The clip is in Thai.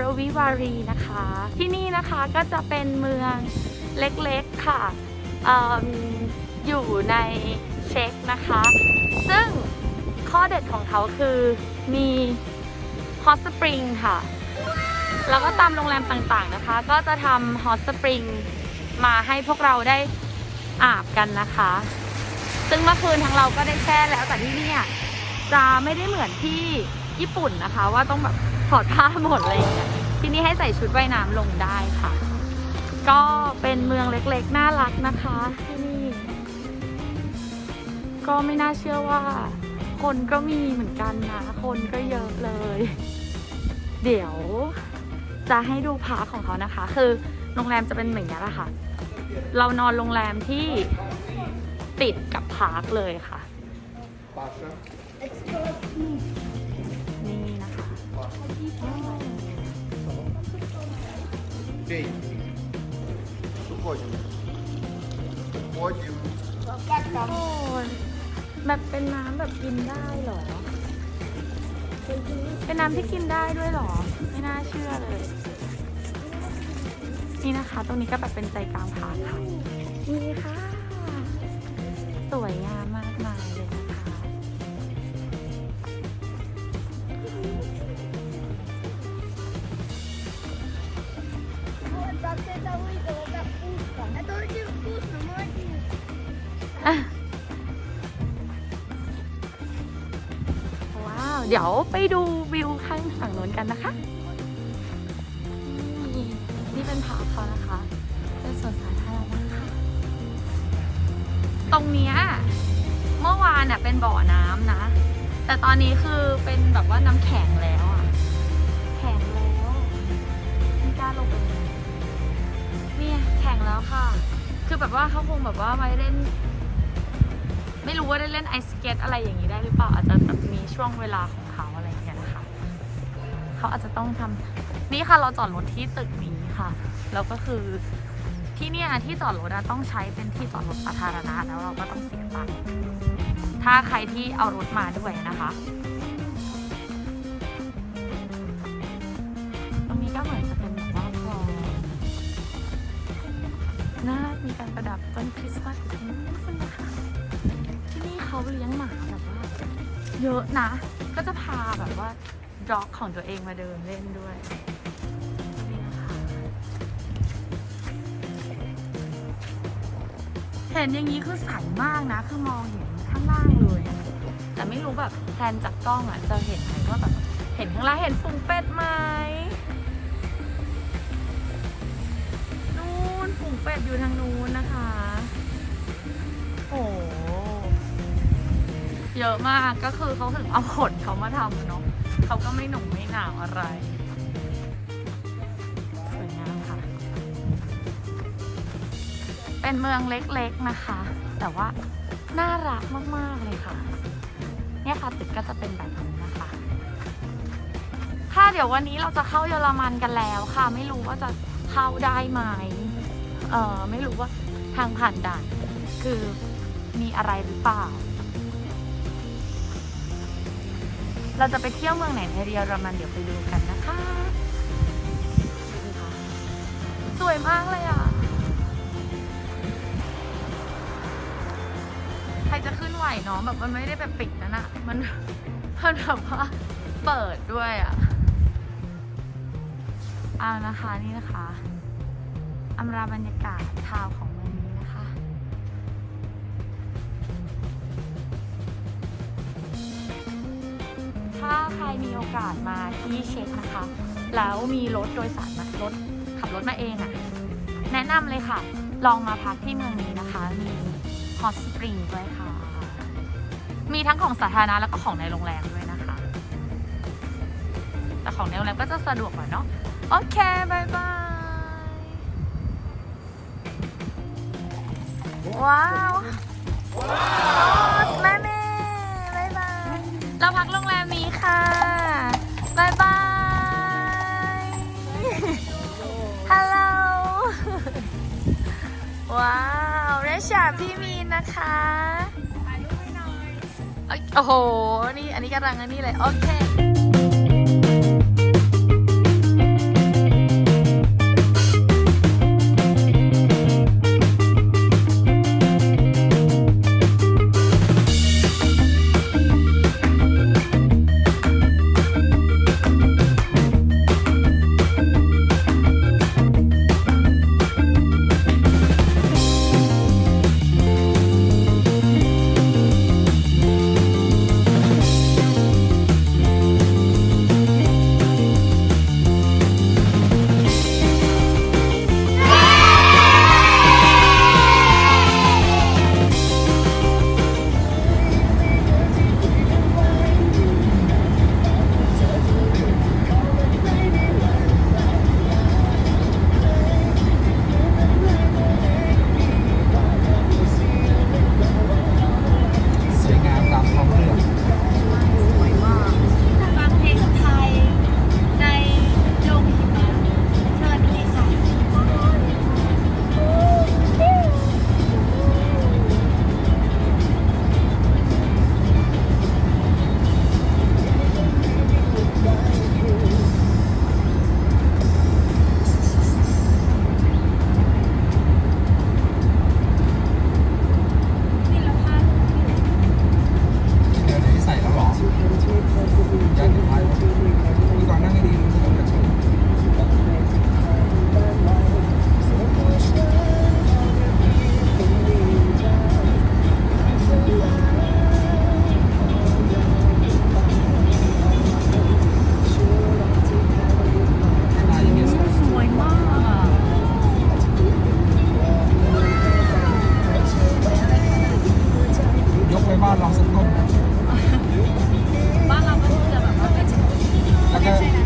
รวิวารีนะคะ ที่นี่นะคะก็จะเป็นเมืองเล็กๆค่ะออยู่ในเช็กนะคะ ซึ่งข้อเด็ดของเขาคือมีฮอตสปริงค่ะ แล้วก็ตามโรงแรมต่างๆนะคะ ก็จะทำฮอตสปริงมาให้พวกเราได้อาบกันนะคะ ซึ่งเมื่อคืนทั้งเราก็ได้แช่แล้วแต่ที่นี่จะไม่ได้เหมือนที่ ญี่ปุ่นนะคะ ว่าต้องแบบถอดผ้าหมดอะไรอย่างเงี้ยที่นี่ให้ใส่ชุดว่ายน้ำลงได้ค่ะ ก็เป็นเมืองเล็กๆ น่ารักนะคะที่นี่ ก็ไม่น่าเชื่อว่า คนก็มีเหมือนกันนะ คนก็เยอะเลย เดี๋ยวจะให้ดูพาร์คของเขานะคะ คือโรงแรมจะเป็นอย่างนี้แหละค่ะ เรานอนโรงแรมที่ติดกับพาร์คเลยค่ะ Gente, tu pode. Pode. โอ้ยแบบเป็นน้ำแบบกินได้เหรอ เป็นน้ำที่กินได้ด้วยเหรอ ไม่น่าเชื่อเลย นี่นะคะ ตรงนี้ก็แบบเป็นใจกลางพาร์คค่ะ นี่ค่ะ สวยงามมาก เดี๋ยวไปดูวิวข้างฝั่งโน้นกันนะคะ นี่นี่เป็นผาเขานะคะ เป็นสวนสาธารณะค่ะ ตรงเนี้ยเมื่อวานน่ะเป็นบ่อน้ำนะ แต่ตอนนี้คือเป็นแบบว่าน้ำแข็งแล้วอะ แข็งแล้วไม่กล้าลงไปเลยเนี่ยแข็งแล้วค่ะ คือแบบว่าเขาคงแบบว่าไว้เล่น ไม่รู้ว่าได้เล่นไอสเก็ตอะไรอย่างนี้ได้หรือเปล่า อาจจะแบบมีช่วงเวลาของเขาอะไรอย่างเงี้ยนะคะ เขาอาจจะต้องทำนี่ค่ะเราจอดรถที่ตึกนี้ค่ะ แล้วก็คือที่เนี่ยที่จอดรถต้องใช้เป็นที่จอดรถสาธารณะแล้วเราก็ต้องเสียตังค์ถ้าใครที่เอารถมาด้วยนะคะ ตรงนี้ก็เหมือนจะเป็นแบบว่าคลอน่ามีการประดับต้นคริสต์มาสอยู่ตรงนู้นะคะ เขาเลี้ยงหมาแบบว่าเยอะนะ ก็จะพาแบบว่าด็อกของตัวเองมาเดินเล่นด้วยเห็นอย่างนี้คือใสมากนะ คือมองเห็นข้างล่างเลย แต่ไม่รู้แบบแทนจากกล้องอะจะเห็นไหมว่าแบบเห็นข้างล่างเห็นฝูงเป็ดไหม เยอะมากก็คือเขาถึงเอาขนเขามาทำเนาะเขาก็ไม่หนุ่มไม่หนาวอะไรสวยงามค่ะ เป็นเมืองเล็กๆนะคะ แต่ว่าน่ารักมากๆเลยค่ะ เนี่ยค่ะตึกก็จะเป็นแบบนี้นะคะค่ะเดี๋ยววันนี้เราจะเข้าเยอรมันกันแล้วค่ะ ไม่รู้ว่าจะเข้าได้ไหมเออไม่รู้ว่าทางผ่านด่านคือมีอะไรหรือเปล่า เราจะไปเที่ยวเมืองไหนในเยอรมันเดี๋ยวไปดูกันนะคะดูค่ะสวยมากเลยอะ ใครจะขึ้นไหวเนาะแบบมันไม่ได้แบบปิดนะน่ะมันมันแบบว่าเปิดด้วยอะเอานะคะนี่นะคะอำราบรรยากาศทาวของ ถ้าใครมีโอกาสมาที่เช็คนะคะ แล้วมีรถโดยสารมารถขับรถมาเองอะ่ะ แนะนำเลยค่ะ ลองมาพักที่เมืองนี้นะคะ มีฮอตสปริงด้วยค่ะ มีทั้งของสาธารณะแล้วก็ของในโรงแรมด้วยนะคะ แต่ของในโรงแรมก็จะสะดวกกว่าเนาะ โอเคบายบาย ว้าวแม่เนะคะโอ้โห นี่อันนี้กำลังอันนี้เลย โอเค 嗯